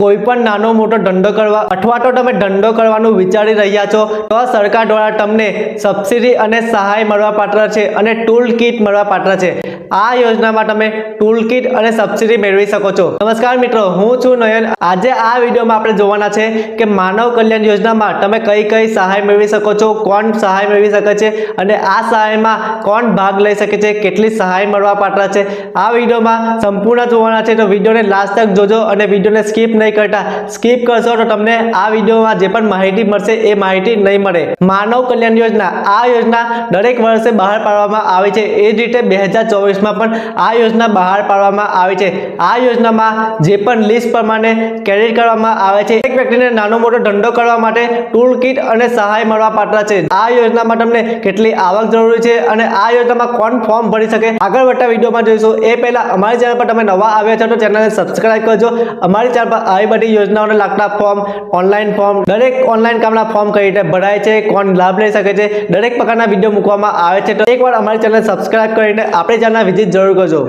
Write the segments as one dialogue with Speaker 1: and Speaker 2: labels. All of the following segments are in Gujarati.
Speaker 1: કોઈ પણ નાનો મોટો ધંધો કરવા અથવા તો તમે ધંધો કરવાનું વિચારી રહ્યા છો, તો સરકાર દ્વારા તમને સબસિડી અને સહાય મળવા પાત્ર છે અને ટૂલ કિટ મળવા પાત્ર છે. આ યોજનામાં તમે ટૂલ કિટ અને સબસિડી મેળવી શકો છો. નમસ્કાર મિત્રો, હું છું નયન. આજે આ વિડીયોમાં આપણે જોવાના છે કે માનવ કલ્યાણ યોજનામાં તમે કઈ કઈ સહાય મેળવી શકો છો, કોણ સહાય મેળવી શકે છે અને આ સહાયમાં કોણ ભાગ લઈ શકે છે, કેટલી સહાય મળવા પાત્ર છે. આ વિડીયોમાં સંપૂર્ણ જોવાના છે, તો વિડીયોને લાસ્ટ તક જોજો અને વિડીયોને સ્કીપ નહીં કરતા. સ્કીપ કરશો તો તમને આ વિડીયોમાં જે પણ માહિતી મળશે એ માહિતી નહીં મળે. માનવ કલ્યાણ યોજના, આ યોજના દરેક વર્ષે બહાર પાડવામાં આવે છે. એ જ રીતે બે હજાર ચોવીસમાં પણ આ યોજના બહાર પાડવામાં આવે છે. આ યોજનામાં જે પણ લિસ્ટ પ્રમાણે ક્રેડિટ કરવામાં આવે છે, એક વ્યક્તિને નાનો મોટો ધંધો કરવા માટે ટૂલ કિટ અને સહાય મળવા પાત્ર છે. આ યોજનામાં તમને કેટલી આવક જરૂરી છે અને આ યોજનામાં કોણ ફોર્મ ભરી શકે? આગળ વધતા વિડીયોમાં જોઈશું. એ પહેલાં અમારી ચેનલ પર તમે નવા આવ્યા છો તો ચેનલને સબસ્ક્રાઈબ કરજો. અમારી ચેનલ પર આવી બધી યોજનાઓને લાગતા ફોર્મ ઓનલાઈન ફોર્મ દરેક ઓનલાઈન કામના ફોર્મ કઈ રીતે ભરાય છે, કોણ લાભ લઈ શકે છે, દરેક પ્રકારના વીડિયો મૂકવામાં આવે છે. તો એકવાર અમારી ચેનલ સબસ્ક્રાઈબ કરીને આપણે ચેનલના વિઝિટ જરૂર કરજો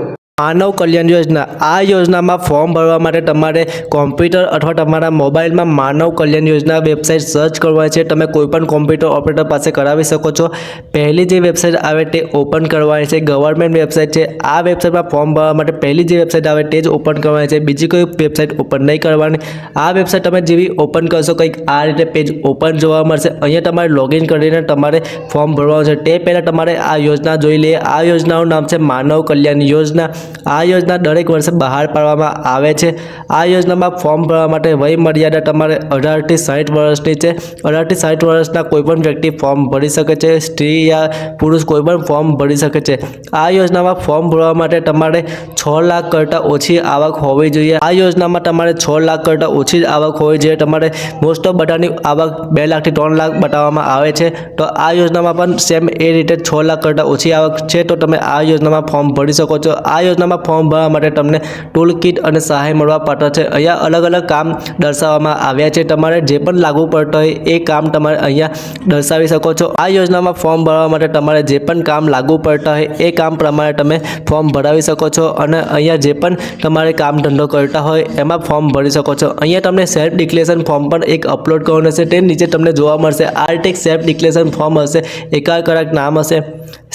Speaker 1: માનવ કલ્યાણ યોજના. આ યોજનામાં ફોર્મ ભરવા માટે તમારે કોમ્પ્યુટર અથવા તમારા મોબાઈલમાં માનવ કલ્યાણ યોજના વેબસાઇટ સર્ચ કરવાની છે. તમે કોઈપણ કોમ્પ્યુટર ઓપરેટર પાસે કરાવી શકો છો. પહેલી જે વેબસાઇટ આવે તે ઓપન કરવાની છે. ગવર્મેન્ટ વેબસાઇટ છે. આ વેબસાઇટમાં ફોર્મ ભરવા માટે પહેલી જે વેબસાઇટ આવે તે જ ઓપન કરવાની છે. બીજી કોઈ વેબસાઇટ ઓપન નહીં કરવાની. આ વેબસાઇટ તમે જેવી ઓપન કરશો કંઈક આ રીતે પેજ ઓપન જોવા મળશે. અહીંયા તમારે લોગિન કરીને તમારે ફોર્મ ભરવાનું છે. તે પહેલાં તમારે આ યોજના જોઈ લઈએ. આ યોજનાનું નામ છે માનવ કલ્યાણ યોજના. આ યોજના દરેક વર્ષે બહાર પાડવામાં આવે છે. આ યોજનામાં ફોર્મ ભરવા માટે વય મર્યાદા તમારે અઢારથી સાઠ વર્ષની છે. અઢારથી સાઠ વર્ષના કોઈપણ વ્યક્તિ ફોર્મ ભરી શકે છે. સ્ત્રી યા પુરુષ કોઈપણ ફોર્મ ભરી શકે છે. આ યોજનામાં ફોર્મ ભરવા માટે તમારે છ લાખ કરતાં ઓછી આવક હોવી જોઈએ. આ યોજનામાં તમારે છ લાખ કરતાં ઓછી આવક હોવી જોઈએ. તમારે મોસ્ટ ઓફ બધાની આવક બે લાખથી ત્રણ લાખ બતાવવામાં આવે છે. તો આ યોજનામાં પણ સેમ એ રીતે છ લાખ કરતાં ઓછી આવક છે. તો તમે આ યોજનામાં ફોર્મ ભરી શકો છો. આ યોજનામાં ફોર્મ ભરવા માટે તમને ટૂલ કિટ અને સહાય મળવા પાત્ર છે. અહીંયા અલગ અલગ કામ દર્શાવવામાં આવ્યા છે. તમારે જે પણ લાગુ પડતો હોય એ કામ તમારે અહીંયા દર્શાવી શકો છો. આ યોજનામાં ફોર્મ ભરવા માટે તમારે જે પણ કામ લાગુ પડતા હોય એ કામ પ્રમાણે તમે ફોર્મ ભરાવી શકો છો અને અહીંયા જે પણ તમારે કામ ધંધો કરતા હોય એમાં ફોર્મ ભરી શકો છો. અહીંયા તમને સેલ્ફ ડિક્લેરેશન ફોર્મ પણ એક અપલોડ કરવાનું હશે. તે નીચે તમને જોવા મળશે. આર્ટિક સેલ્ફ ડિક્લેરેશન ફોર્મ હશે. એકાકરક નામ હશે.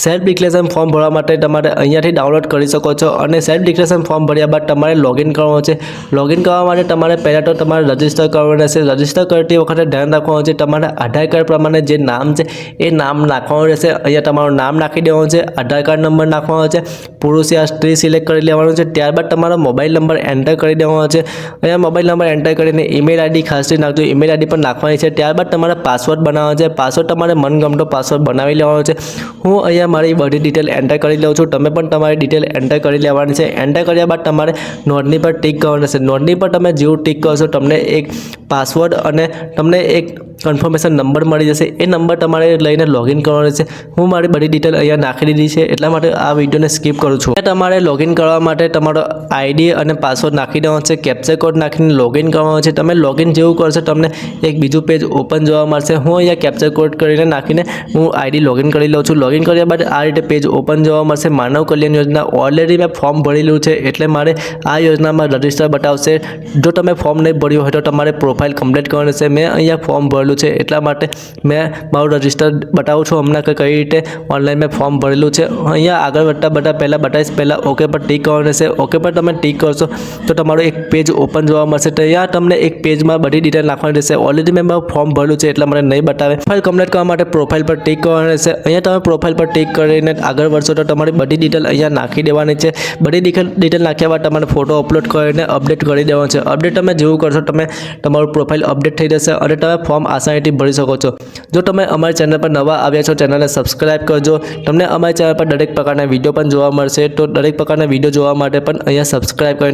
Speaker 1: સેલ્ફ ડિક્લેરેશન ફોર્મ ભરવા માટે તમારે અહીંયાથી ડાઉનલોડ કરી શકો છો અને સેલ્ફ ડિક્લેરેશન ફોર્મ ભર્યા બાદ તમારે લોગિન કરવાનું છે. લોગિન કરવા માટે તમારે પહેલાં તો તમારે રજિસ્ટર કરવાનું રહેશે. રજિસ્ટર કરતી વખતે ધ્યાન રાખવાનું છે તમારે આધાર કાર્ડ પ્રમાણે જે નામ છે એ નામ નાખવાનું રહેશે. અહીંયા તમારું નામ નાખી દેવાનું છે, આધાર કાર્ડ નંબર નાખવાનો છે, પુરુષ યા સ્ત્રી સિલેક્ટ કરી લેવાનું છે, ત્યારબાદ તમારો મોબાઈલ નંબર એન્ટર કરી દેવાનો છે. અહીંયા મોબાઈલ નંબર એન્ટર કરીને ઈમેલ આઈડી ખાસથી નાખજો. ઈમેલ આઈડી પણ નાખવાની છે. ત્યારબાદ તમારે પાસવર્ડ બનાવવાનો છે. પાસવર્ડ તમારે મનગમતો પાસવર્ડ બનાવી લેવાનો છે. હું અહીંયા મારી બધી ડિટેલ એન્ટર કરી લઉં છું. તમે પણ તમારી ડિટેલ એન્ટર કરી લેવાની છે. એન્ટર કર્યા બાદ તમારે નોંધણી પર ટીક કરવાનું છે. નોંધણી પર તમે જેવું ટિક કરશો તમને એક પાસવર્ડ અને તમને એક કન્ફર્મેશન નંબર મળી જશે. એ નંબર તમારે લઈને લોગિન કરવાનો છે. હું મારી બધી ડિટેલ અહીંયા નાખી દીધી છે. એટલા માટે આ વિડીયોને સ્કીપ કરું છું. તમારે લોગિન કરવા માટે તમારો આઈડી અને પાસવર્ડ નાખી દેવાનો છે. કેપ્ચર કોડ નાખીને લોગિન કરવાનો છે. તમે લોગિન જેવું કરશો, તમને એક બીજું પેજ ઓપન જોવા મળશે. હું અહીંયા કેપ્ચર કોડ કરીને નાખીને હું આઈડી લોગિન કરી લઉં છું. લોગિન કર્યા બાદ આ રીતે પેજ ઓપન જોવા મળશે. માનવ કલ્યાણ યોજના ઓલરેડી મેં ફોર્મ ભરેલું છે, એટલે મારે આ યોજનામાં રજિસ્ટર બતાવશે. જો તમે ફોર્મ નહીં ભર્યું હોય તો તમારે પ્રોફાઇલ કમ્પ્લીટ કરવાની છે. મેં અહીંયા ફોર્મ ભરેલું છે, એટલા માટે મેં મારું રજિસ્ટર બતાવું છું હમણાં કે કઈ રીતે ઓનલાઈન મેં ફોર્મ ભરેલું છે. અહીંયા આગળ વધતા બધા પહેલાં બતાવીશ. પહેલાં ઓકે પર ટીક કરવાનું છે. ઓકે પર તમે ટીક કરશો તો તમારું એક પેજ ઓપન જોવા મળશે. તો અહીંયા તમને એક પેજમાં બધી ડિટેલ નાખવાની રહેશે. ઓલરેડી મેં મારું ફોર્મ ભરેલું છે, એટલે મને નહીં બતાવે. ફાઇલ કમ્પ્લીટ કરવા માટે પ્રોફાઇલ પર ટીક કરવાનું રહેશે. અહીંયા તમે પ્રોફાઇલ પર ટીક કરીને આગળ વધશો તો તમારી બધી ડિટેલ અહીંયા નાખી દેવાની છે. બધી ડિટેલ નાખ્યા બાદ તમારે ફોટો અપલોડ કરીને અપડેટ કરી દેવાનો છે. અપડેટ તમે જેવું કરશો તમે, તમારું પ્રોફાઇલ અપડેટ થઈ જશે અને તમે ફોર્મ આસાનીથી ભરી શકો છો. જો તમે અમારી ચેનલ પર નવા આવ્યા છો ચેનલને સબસ્ક્રાઇબ કરજો. તમને અમારી ચેનલ પર દરેક પ્રકારના વીડિયો પણ જોવા મળશે. તો દરેક પ્રકારના વીડિયો જોવા માટે પણ અહીંયા સબસ્ક્રાઇબ કરીને